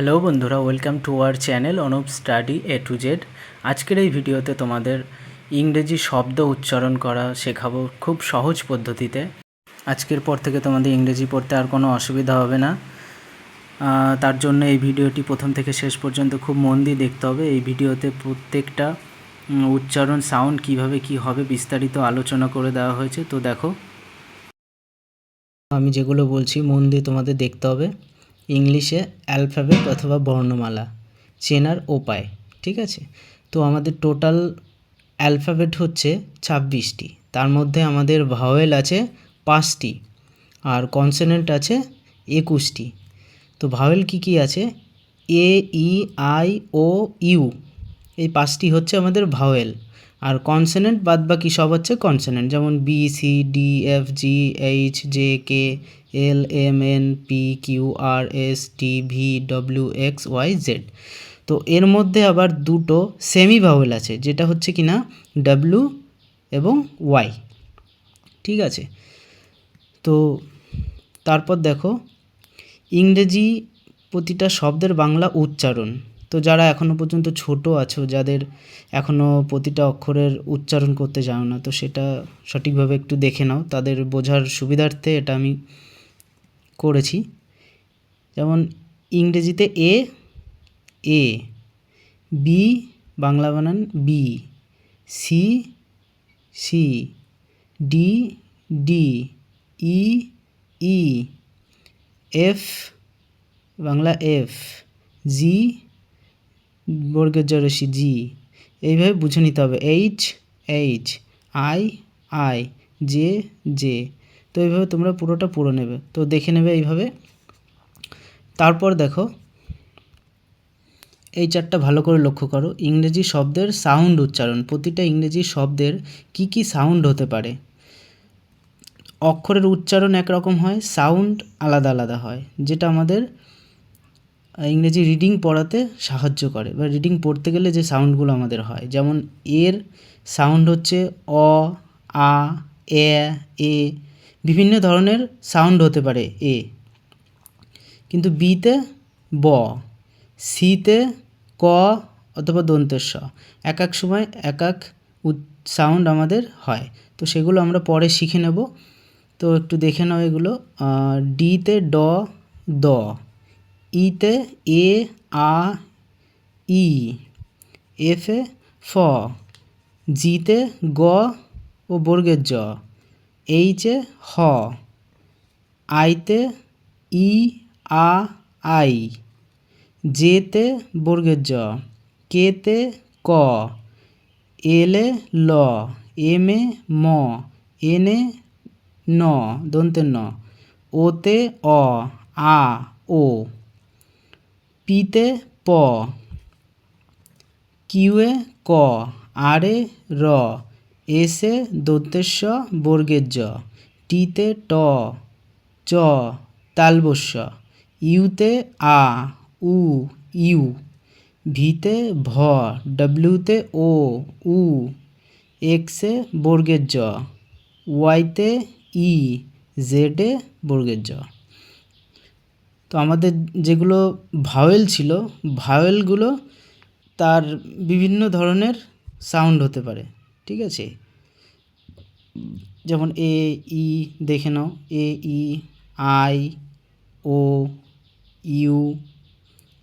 Hello বন্ধুরা, welcome to our channel Anup study A to Z. আজকের এই ভিডিওতে তোমাদের ইংরেজি শব্দ উচ্চারণ করা শেখাবো খুব সহজ পদ্ধতিতে। আজকের পর থেকে তোমাদের ইংরেজি পড়তে আর কোনো অসুবিধা হবে না। তার জন্য এই ভিডিওটি প্রথম থেকে শেষ পর্যন্ত খুব মন দিয়ে দেখতে হবে। এই ভিডিওতে প্রত্যেকটা উচ্চারণ, সাউন্ড কীভাবে কি হবে বিস্তারিত আলোচনা করে দেওয়া হয়েছে। তো দেখো, আমি যেগুলো বলছি মন দিয়ে তোমাদের দেখতে হবে। ইংলিশে অ্যালফাবেট অথবা বর্ণমালা, চেনার উপায়, ঠিক আছে? তো আমাদের টোটাল অ্যালফাবেট হচ্ছে ছাব্বিশটি, তার মধ্যে আমাদের ভাওয়েল আছে পাঁচটি আর কনসোনেন্ট আছে একুশটি। তো ভাওয়েল কি কি আছে? এ, ই, আই, ও, ইউ এই পাঁচটি হচ্ছে আমাদের ভাওয়েল আর কনসোনেন্ট বাদ বাকি সব হচ্ছে কনসোনেন্ট যেমন B C D F G H J K L M N P Q R S T V W X Y Z তো এর মধ্যে আবার দুটো সেমি ভাওয়েল আছে, যেটা হচ্ছে কি না ডাব্লু এবং ওয়াই ঠিক আছে? তো তারপর দেখো, ইংরেজি প্রতিটা শব্দের বাংলা উচ্চারণ। তো যারা এখনও পর্যন্ত ছোট আছো, যাদের এখনও প্রতিটা অক্ষরের উচ্চারণ করতে জানো না, তো সেটা সঠিকভাবে একটু দেখে নাও। তাদের বোঝার সুবিধার্থে এটা আমি করেছি। যেমন ইংরেজিতে এ এ, বি, বাংলা বানান B, C C, D D, E E, F, Bangla F, G বর্গের জরসি জি এইভাবে বুঝে নিতে হবে। H H I I J J তো এইভাবে তোমরা পুরোটা পুরো নেবে। তো দেখে নেবে এইভাবে। তারপর দেখো, এই চারটা ভালো করে লক্ষ্য করো। ইংরেজি শব্দের সাউন্ড উচ্চারণ। প্রতিটা ইংরেজি শব্দের কি কি সাউন্ড হতে পারে? অক্ষরের উচ্চারণ একরকম হয়, সাউন্ড আলাদা আলাদা হয়। যেটা আমাদের ইংরেজি রিডিং পড়াতে সাহায্য করে। বা রিডিং পড়তে গেলে যে সাউন্ডগুলো আমাদের হয়, যেমন এর সাউন্ড হচ্ছে অ, আ, এ এ, বিভিন্ন ধরনের সাউন্ড হতে পারে এ। কিন্তু বিতে ব, সিতে ক অথবা দন্তের স। এক এক সময় এক এক সাউন্ড আমাদের হয়। তো সেগুলো আমরা পরে শিখে নেব। তো একটু দেখে নাও এগুলো। ডিতে ড, দ। ইতে এ আ ই এফে ফ জিতে গ ও বর্গের জ এইচে হ আইতে ই আ আই জেতে বর্গের জ কেতে ক এলে ল এমে ম এনে ন দন্তের ন ওতে অ আ ও পিতে প। কিউয়ে ক। আরে র। এসে দন্তেস্ব বর্গের জ টিতে ট। চ। তালবস্য। ইউতে আ। উ। ইউ। ভিতে ভ। ডব্লিউতে ও। উ। এক্সে বর্গের জ ওয়াইতে ই। জেডে বর্গের জ তো আমাদের যেগুলো ভাওয়েল ছিল, ভাওয়েলগুলো তার বিভিন্ন ধরনের সাউন্ড হতে পারে, ঠিক আছে? যেমন এ, ই দেখে নাও, এ, ই, আই, ও, ইউ,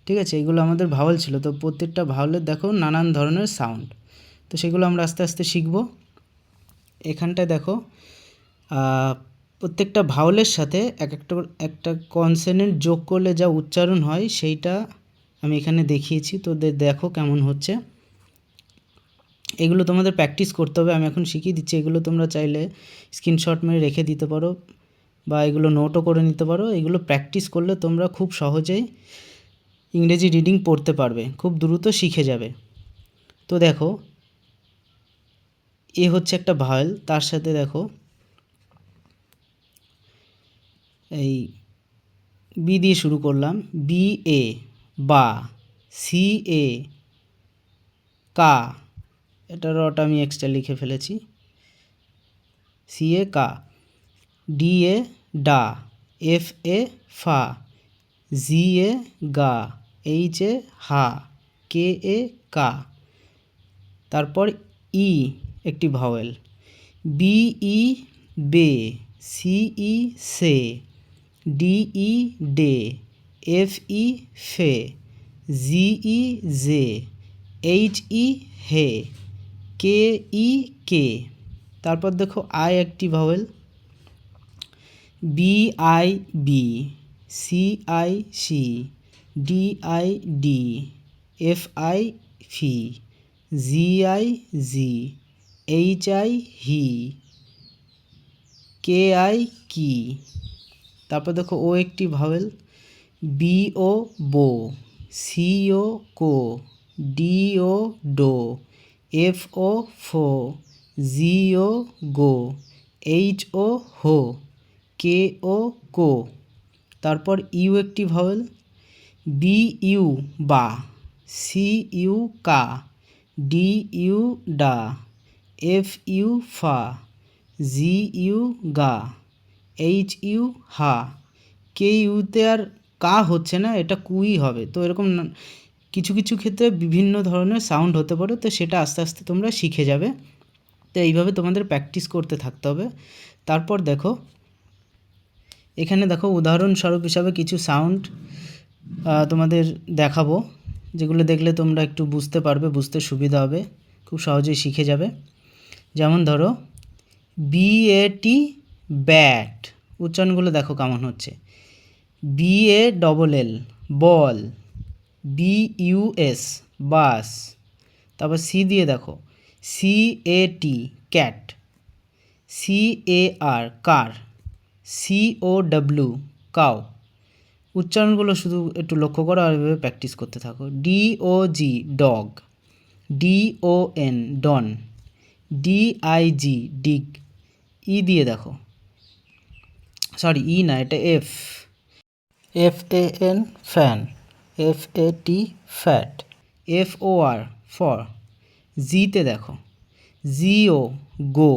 ঠিক আছে? এগুলো আমাদের ভাওয়েল ছিল, তো প্রত্যেকটা ভাওয়েলের দেখো নানান ধরনের সাউন্ড। তো সেগুলো আমরা আস্তে আস্তে শিখব। এখানটায় দেখো প্রত্যেকটা ভাওলের সাথে এক একটা একটা কনসেনেন্ট যোগ করলে যা উচ্চারণ হয়, সেইটা আমি এখানে দেখিয়েছি। তো দেখো কেমন হচ্ছে। এগুলো তোমাদের প্র্যাকটিস করতে হবে। আমি এখন শিখিয়ে দিচ্ছি। এগুলো তোমরা চাইলে স্ক্রিনশট মেরে রেখে দিতে পারো বা এগুলো নোটও করে নিতে পারো। এগুলো প্র্যাকটিস করলে তোমরা খুব সহজেই ইংরেজি রিডিং পড়তে পারবে। খুব দ্রুত শিখে যাবে। তো দেখো, এ হচ্ছে একটা ভাওয়েল। তার সাথে দেখো এই বি দিয়ে শুরু করলাম। বি এ বা সি এ কা। এটা রটা আমি এক্সট্রা লিখে ফেলেছি। সি এ কা। ডি এ ডা। এফ এ ফা। জি এ গা। এইচ এ হা। কে এ কা। তারপর ই একটি ভাওয়েল বি ই বে। সি ই সে। ডি ই ডে এফ ই ফে G E J H E হে কে ই কে তারপর দেখো আই একটি ভাওয়েল বি আই বি সি আই সি ডি আই ডি এফ আই ফি G I G H I হি কে আই কি তারপর দেখো ও একটি vowel B O bo C O co D O do F O fo G O go H O হো কে ও কো। তারপর ইউ একটি ভাওয়েল বি ইউ বা সি ইউ কা ডি ইউ ডা এফ ইউ ফা জি ইউ গা। H U হা K ইউতে আর কা হচ্ছে না, এটা কুই হবে। তো এরকম কিছু কিছু ক্ষেত্রে বিভিন্ন ধরনের সাউন্ড হতে পারে, তো সেটা আস্তে আস্তে তোমরা শিখে যাবে। তো এইভাবে তোমাদের প্র্যাকটিস করতে থাকতে হবে। তারপর দেখো, এখানে দেখো উদাহরণস্বরূপ হিসাবে কিছু সাউন্ড তোমাদের দেখাবো, যেগুলো দেখলে তোমরা একটু বুঝতে পারবে, বুঝতে সুবিধা হবে, খুব সহজেই শিখে যাবে। যেমন ধরো বি এ টি ব্যাট। উচ্চারণগুলো দেখো কেমন হচ্ছে। B A double L ball B U S bus. তারপর সি দিয়ে দেখো। C A T cat C A R car C O W cow উচ্চারণগুলো শুধু একটু লক্ষ্য করো আর এভাবে প্র্যাকটিস করতে থাকো। D O G dog D O N don D I G dig E দিয়ে দেখো। সরি ই না এটা F F A N fan F A T fat F O R for জিতে দেখো। জি ও গো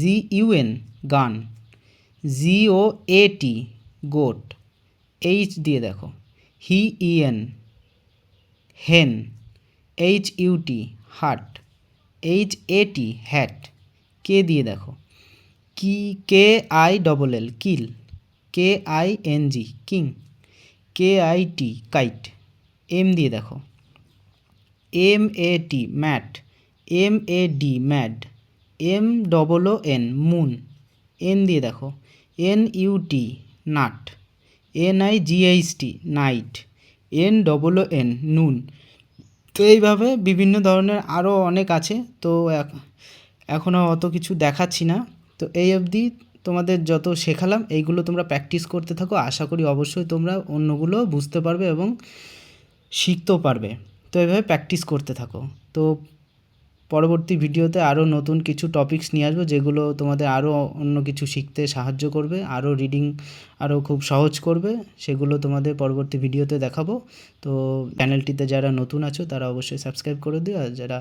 জি ইউ এন গান জি ও এ টি goat H দিয়ে দেখো। হি E N hen H U T hut H A T hat K দিয়ে দেখো। কি, K, I double L kill. K, I, N, G, king. K, I, T, kite. M দিয়ে দেখো। M, A, T, mat. M, A, D, mad. M double O N moon. N দিয়ে দেখো। N, U, T, nut. N, I, G, H, T, night. N double O N noon. তো এইভাবে বিভিন্ন ধরনের আরও অনেক আছে। তো এখ- এখনও অত কিছু দেখাচ্ছি না। তো এই অবধি তোমাদের যত শেখালাম, এইগুলো তোমরা প্র্যাকটিস করতে থাকো। আশা করি অবশ্যই তোমরা অন্যগুলো বুঝতে পারবে এবং শিখতেও পারবে। তো এভাবে প্র্যাকটিস করতে থাকো। তো পরবর্তী ভিডিওতে আরও নতুন কিছু টপিকস নিয়ে আসব, যেগুলো তোমাদের আরও অন্য কিছু শিখতে সাহায্য করবে, আরও রিডিং আরও খুব সহজ করবে, সেগুলো তোমাদের পরবর্তী ভিডিওতে দেখাবো। তো চ্যানেলটিতে যারা নতুন আছো, তারা অবশ্যই সাবস্ক্রাইব করে দিও, আর যারা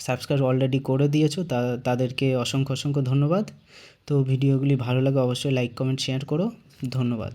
সাবস্ক্রাইব অলরেডি করে দিয়েছ, তা, তাদেরকে অসংখ্য অসংখ্য ধন্যবাদ। তো ভিডিওগুলি ভালো লাগে অবশ্যই লাইক কমেন্ট শেয়ার করো। ধন্যবাদ।